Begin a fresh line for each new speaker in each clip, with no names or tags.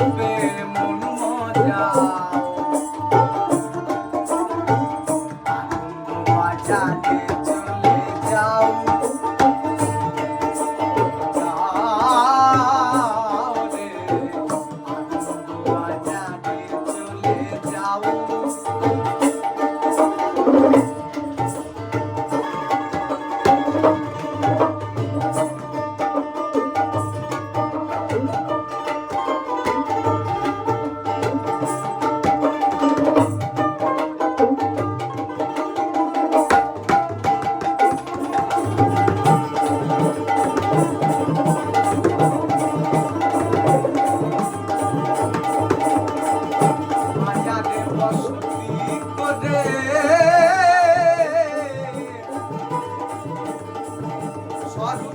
হবে মন মজা। মজা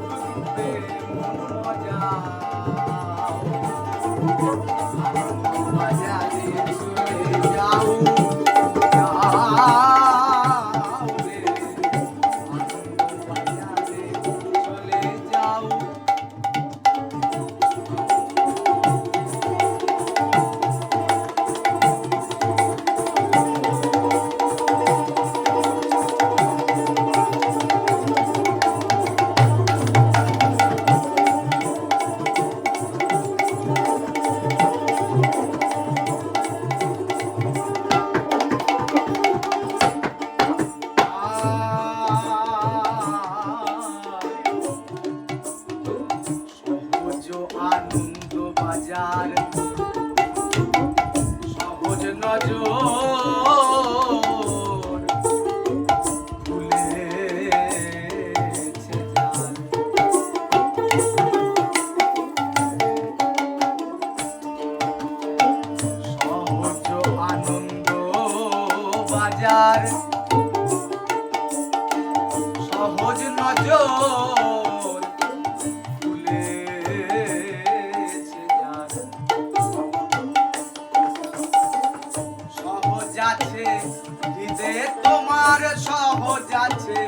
তোমার সহজ আছে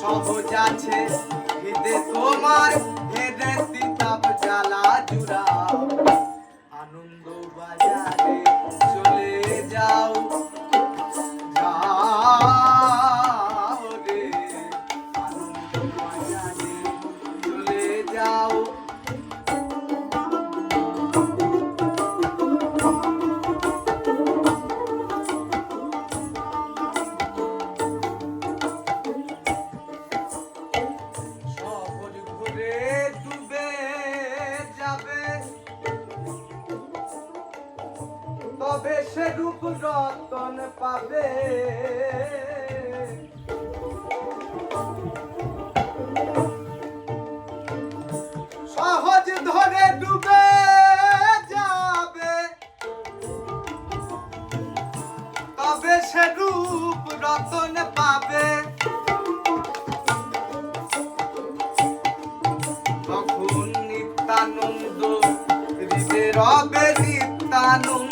সহজ আছে হৃদয়ে তোমার হেদে তিতাব জ্বালা জুড়াও আনন্দ বাজারে চলে যাও। তবে সে রূপ রতন পাবে? সহজ ধরে ডুবে যাবে। তবে সে রূপ রতন পাবে। তখন নিত্যানন্দ হৃদে রবে নিত্যানন্দ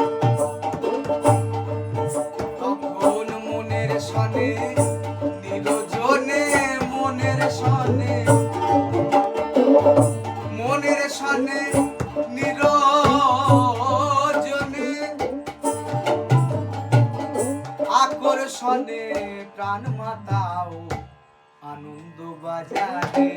সনে। মনের সনে নিরজনে। আকর্ষণে প্রাণ মাতাও আনন্দ বাজারে।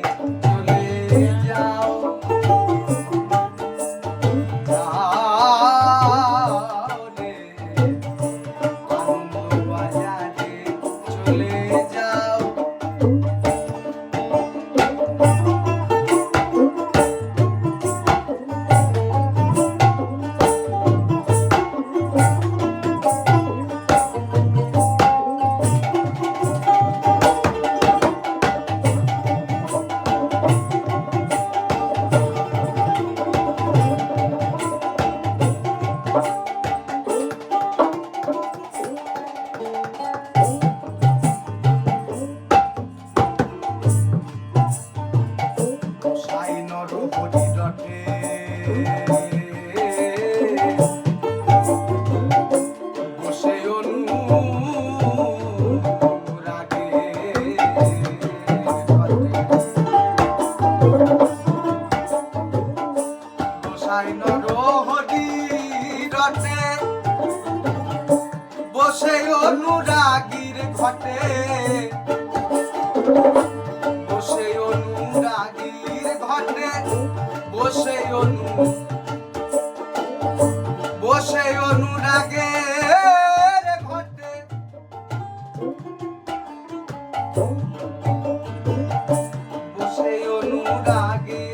অনু বসে অনু বসে বসে অনুরাগে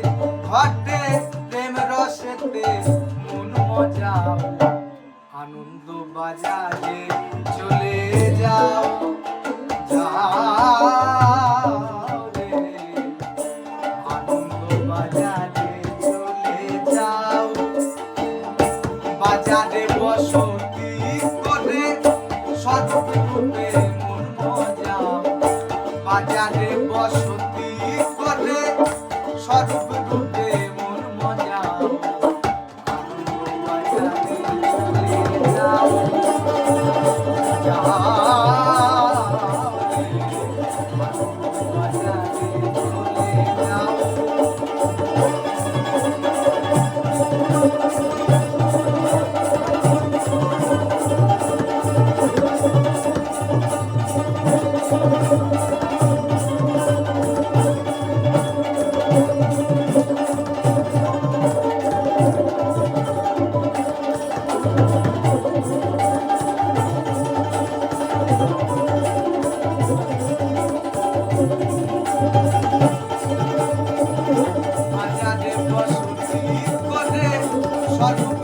ঘটে প্রেম রসেতে মন মজা আনন্দ বাজারে
बाजा Pode